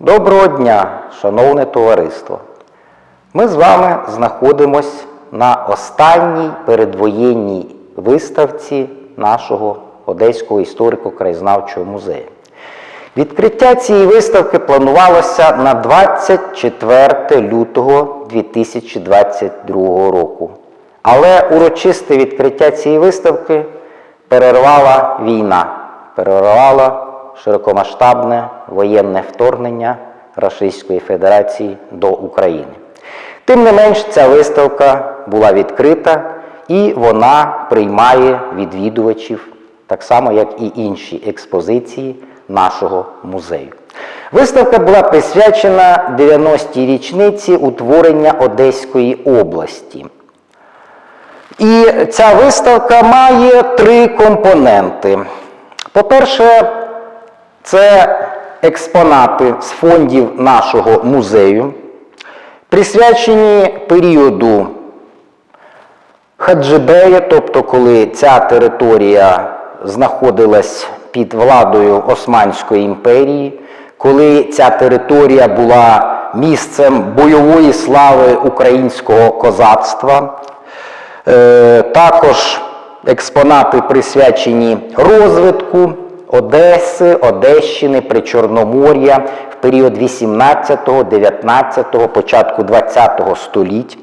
Доброго дня, шановне товариство! Ми з вами знаходимось на останній передвоєнній виставці нашого Одеського історико-краєзнавчого музею. Відкриття цієї виставки планувалося на 24 лютого 2022 року. Але урочисте відкриття цієї виставки перервала війна, перервала широкомасштабне воєнне вторгнення Російської Федерації до України. Тим не менш, ця виставка була відкрита і вона приймає відвідувачів так само, як і інші експозиції нашого музею. Виставка була присвячена 90-й річниці утворення Одеської області. І ця виставка має три компоненти. По-перше, це експонати з фондів нашого музею, присвячені періоду Хаджибея, тобто коли ця територія знаходилась під владою Османської імперії, коли ця територія була місцем бойової слави українського козацтва. Е, Також експонати присвячені розвитку Одеси, Одещини, Причорномор'я в період 18, 19, початку 20 століть.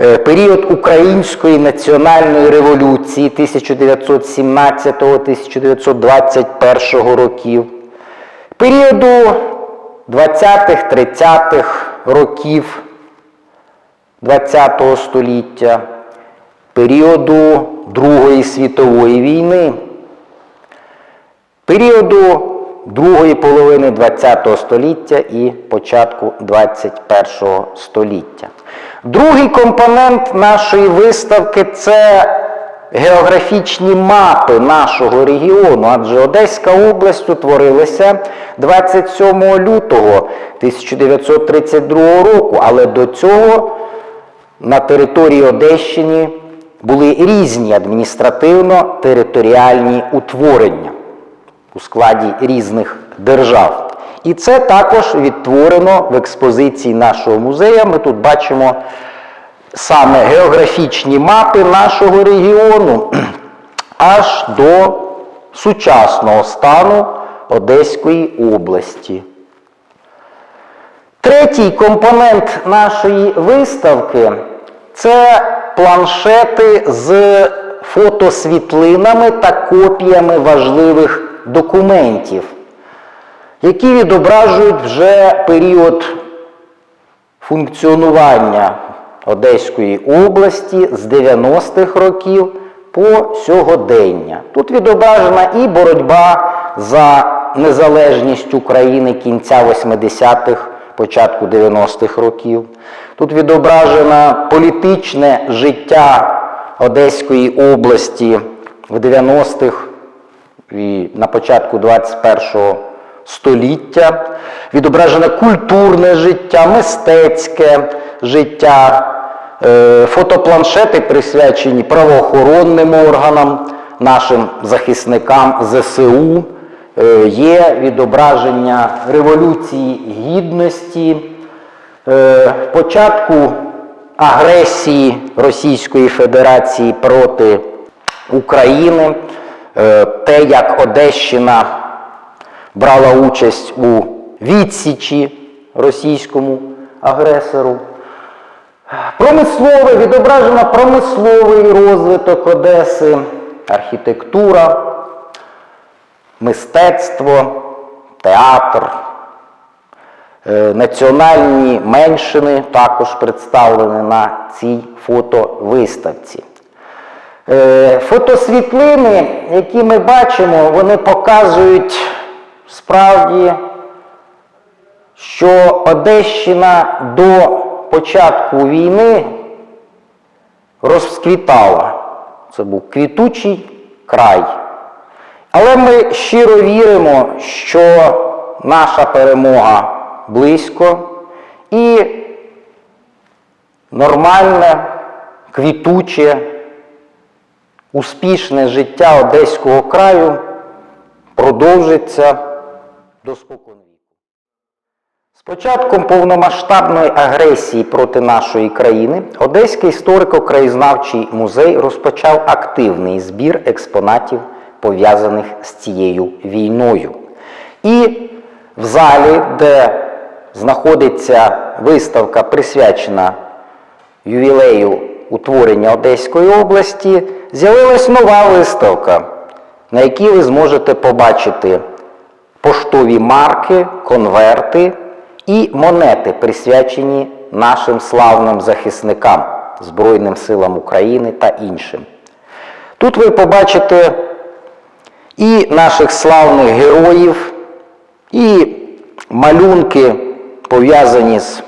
Е, Період Української національної революції 1917-1921 років, періоду 20-30-х років ХХ століття, періоду Другої світової війни, періоду другої половини ХХ століття і початку ХХІ століття. Другий компонент нашої виставки це географічні мапи нашого регіону, адже Одеська область утворилася 27 лютого 1932 року, але до цього на території Одещини були різні адміністративно-територіальні утворення у складі різних держав. І це також відтворено в експозиції нашого музею. Ми тут бачимо саме географічні мапи нашого регіону аж до сучасного стану Одеської області. Третій компонент нашої виставки це планшети з фотосвітлинами та копіями важливих документів, які відображують вже період функціонування Одеської області з 90-х років по сьогодення. Тут відображена і боротьба за незалежність України кінця 80-х, початку 90-х років. Тут відображено політичне життя Одеської області в 90-х і на початку 21-го століття, відображено культурне життя, мистецьке життя, е, фотопланшети присвячені правоохоронним органам, нашим захисникам ЗСУ, е, є відображення Революції Гідності, е, початку агресії Російської Федерації проти України, те, як Одещина брала участь у відсічі російському агресору. Промислове, відображено промисловий розвиток Одеси, архітектура, мистецтво, театр, Е, національні меншини також представлені на цій фотовиставці. Е, Фотосвітлини, які ми бачимо, вони показують справді, що Одещина до початку війни розквітала. Це був квітучий край. Але ми щиро віримо, що наша перемога близько і нормальне, квітуче, успішне життя Одеського краю продовжиться до споконвіку. початком повномасштабної агресії проти нашої країни Одеський історико-краєзнавчий музей розпочав активний збір експонатів, пов'язаних з цією війною. І в залі, де знаходиться виставка, присвячена ювілею утворення Одеської області, з'явилась нова виставка, на якій ви зможете побачити поштові марки, конверти і монети, присвячені нашим славним захисникам, Збройним силам України та іншим. Тут ви побачите і наших славних героїв, і малюнки, пов'язані з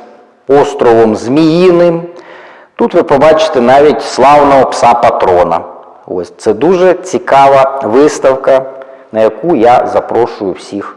островом Зміїним. Тут ви побачите навіть славного пса патрона. Ось це дуже цікава виставка, на яку я запрошую всіх